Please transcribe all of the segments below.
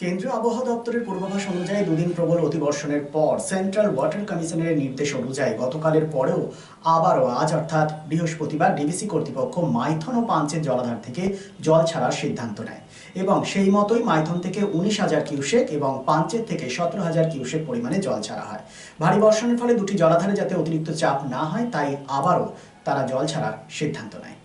কেন্দ্রীয় আবহাওয়া দপ্তরের পূর্বাভাস অনুযায়ী দুদিন প্রবল অতিবর্ষণের পর সেন্ট্রাল ওয়াটার কমিশনের নির্দেশ অনুযায়ী গতকালের পরেও আবারও আজ অর্থাৎ বৃহস্পতিবার ডিবিসি কর্তৃপক্ষ মাইথন ও পাঞ্চের জলাধার থেকে জল ছাড়ার সিদ্ধান্ত নেয় এবং সেই মতোই মাইথন থেকে উনিশ হাজার কিউসেক এবং পাঞ্চের থেকে সতেরো হাজার কিউসেক পরিমাণে জল ছাড়া হয়। ভারী বর্ষণের ফলে দুটি জলাধারে যাতে অতিরিক্ত চাপ না হয়, তাই আবারও তারা জল ছাড়ার সিদ্ধান্ত নেয়।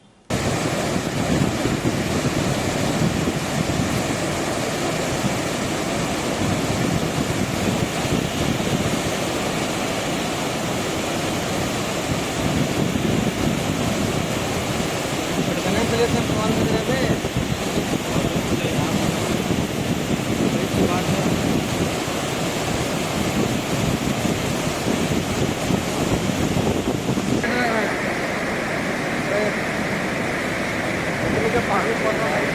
Thank you.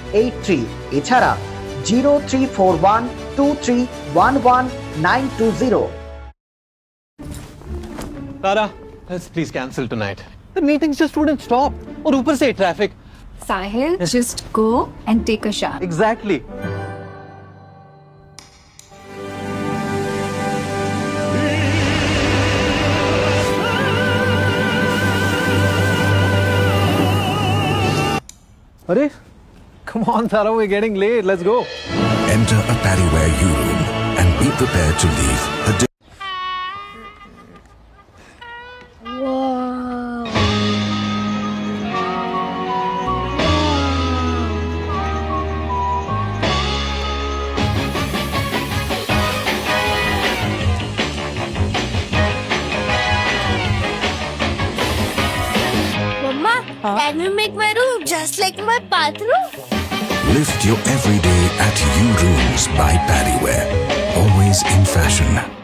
এইট থ্রি এছাড়া zero three four one two three one one nine two zero Tara, let's please cancel tonight. The meetings just wouldn't stop. और ऊपर से traffic. Sahil, just go and take a shower. Exactly. अरे, come on, Tara, we're getting late. Let's go. Enter a Paddyware U room and be prepared to leave a di- Mama, can we make my room just like my bathroom? Lift your everyday at U Rooms by Paddyware. Always in fashion.